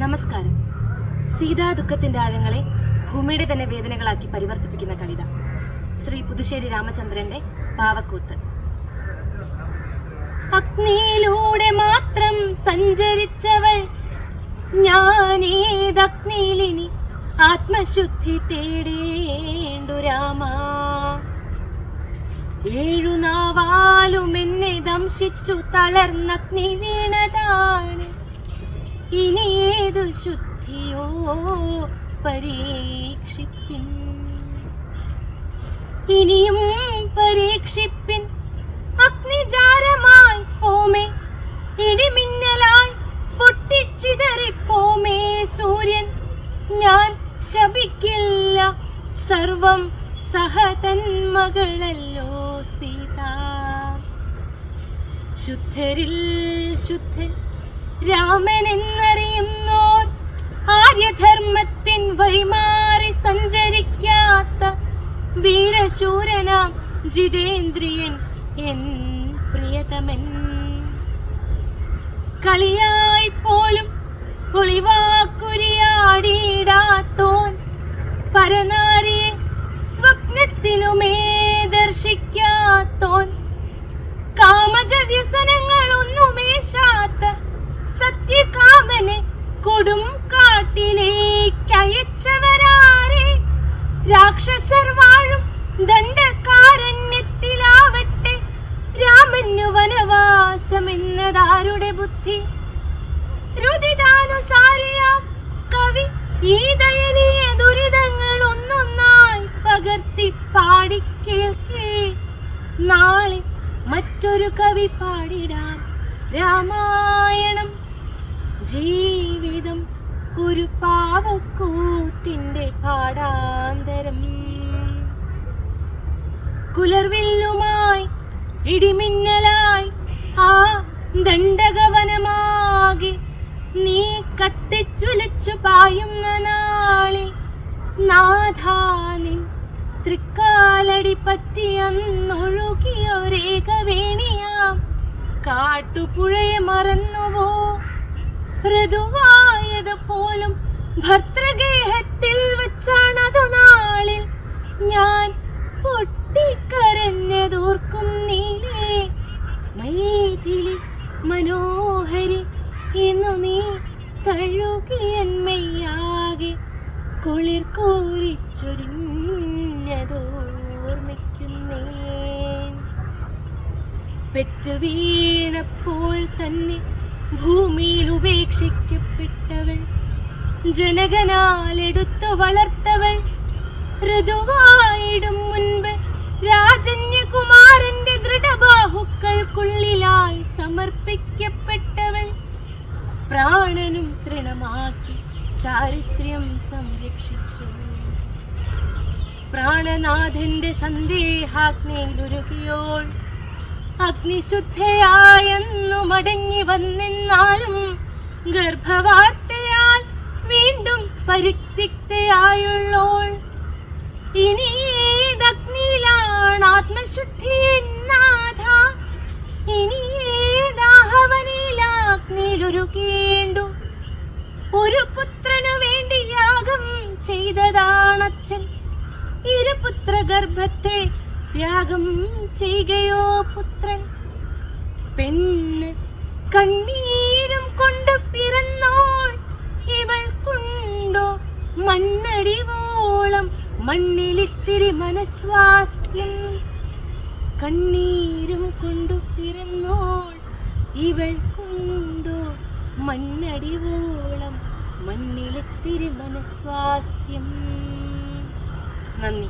നമസ്കാരം. സീതാ ദുഃഖത്തിന്റെ ആഴങ്ങളെ ഭൂമിയുടെ തന്നെ വേദനകളാക്കി പരിവർത്തിപ്പിക്കുന്ന കവിത. ശ്രീ പുതുശ്ശേരി രാമചന്ദ്രന്റെ പാവക്കൂത്ത്. അഗ്നിയിലൂടെ മാത്രം സഞ്ചരിച്ചവൾ ഞാനേതഗ്നിയിലിനി ആത്മശുദ്ധി തേടേണ്ടു രാമ. ഏഴു നാവാലും എന്നെ ദംശിച്ചു തളർന്നഗ്നി വീണതാണ്. ഇനി ഏതു ശുദ്ധിയോ പരീക്ഷിപ്പിൻ. ഇനിയും പരീക്ഷിപ്പിൻ. അഗ്നിജാരമായി പോമേ ഇടിമിന്നലായി പൊട്ടിച്ചിതറിപ്പോമേ സൂര്യൻ. ഞാൻ ശപിക്കില്ല സർവം സഹതന്മകളല്ലോ സീത. ശുദ്ധരിൽ ശുദ്ധൻ രാമൻ എന്നറിയുന്നോർ ആര്യധർമ്മത്തിൻ വഴിമാറി സഞ്ചരിക്കാത്ത വീരശൂരനാം ജിതേന്ദ്രിയൻ എൻ പ്രിയതമൻ. കളിയായി പോലും ഒളിവാക്കുരിയാടിയിടാത്തോൻ രാക്ഷസർ വാഴും. ദണ്ഡകാരണ്യത്തിലാവട്ടെ. രാമനു ബുദ്ധി? രുദിതാനുസാരിയാം കവി ഈ ദയനീയ ദുരിതങ്ങൾ ഒന്നൊന്നായി പകർത്തി പാടി കേൾക്കേ. നാളെ മറ്റൊരു കവി പാടിടാം. രാമായണം. ജീവിതം ഒരു പാവക്കൂത്തിന്റെ പാടാന്തരം. കുലർവില്ലുമായി ഇടിമിന്നലായി ആ ദണ്ഡകവനമാകെ നീ കത്തിച്ചുലച്ചു പായുന്ന നാളിൽ നാഥാനിൻ തൃക്കാലടി പറ്റിയന്നൊഴുകിയൊരേകവേണിയാം കാട്ടുപുഴയെ മറന്നുവോ? മൃദുവായത് പോലും ഭർത്തൃഗേഹത്തിൽ വെച്ചാണതു നാളിൽ മനോഹരി ഇന്നു നീ തഴുകിയന്മയാകെ കുളിർ കോരിച്ചൊരിഞ്ഞതോർമ്മിക്കുന്നേ പെറ്റു വീണപ്പോൾ തന്നെ ഭൂമിയിൽ ഉപേക്ഷിക്കപ്പെട്ടവൾ ജനകനാൽ എടുത്തു വളർത്തവൾ ഋതുവായിടും മുൻപ് രാജന്യകുമാരന്റെ ദൃഢബാഹുക്കൾക്കുള്ളിലായി സമർപ്പിക്കപ്പെട്ടവൾ പ്രാണനും തൃണമാക്കി ചാരിത്രം സംരക്ഷിച്ചു. പ്രാണനാഥന്റെ സന്ദേഹാഗ്നിയിലുരുകിയോൾ അഗ്നിശുദ്ധയായെന്നു മടങ്ങി വന്നെന്നാലും ഗർഭവാർത്തയാൽ വീണ്ടും പരിത്യക്തയായുള്ളോൾ. ഇനി ഏതഗ്നിയിലാണ് ആത്മശുദ്ധി എന്നാഥ? ഇനി ഏതാഹവനിലാഗ്നിയിലൊരുക്കേണ്ടു ഒരു പുത്രനു വേണ്ടി യാഗം ചെയ്തതാണച്ഛൻ. ഇരുപുത്ര ഗർഭത്തെ ത്യാഗം ചെയ്യുകയോ പുത്രൻ. പെണ്ണ് കണ്ണീരും കൊണ്ട് പിറന്നോൾ ഇവൾ കൊണ്ടോ മണ്ണടിവോളം മണ്ണിലിത്തിരി മനസ്വാസ്ഥ്യം. കണ്ണീരും കൊണ്ടു പിറന്നോൾ ഇവൾ മണ്ണടിവോളം മണ്ണിലെത്തിരി മനസ്വാസ്ഥ്യം നന്ദി.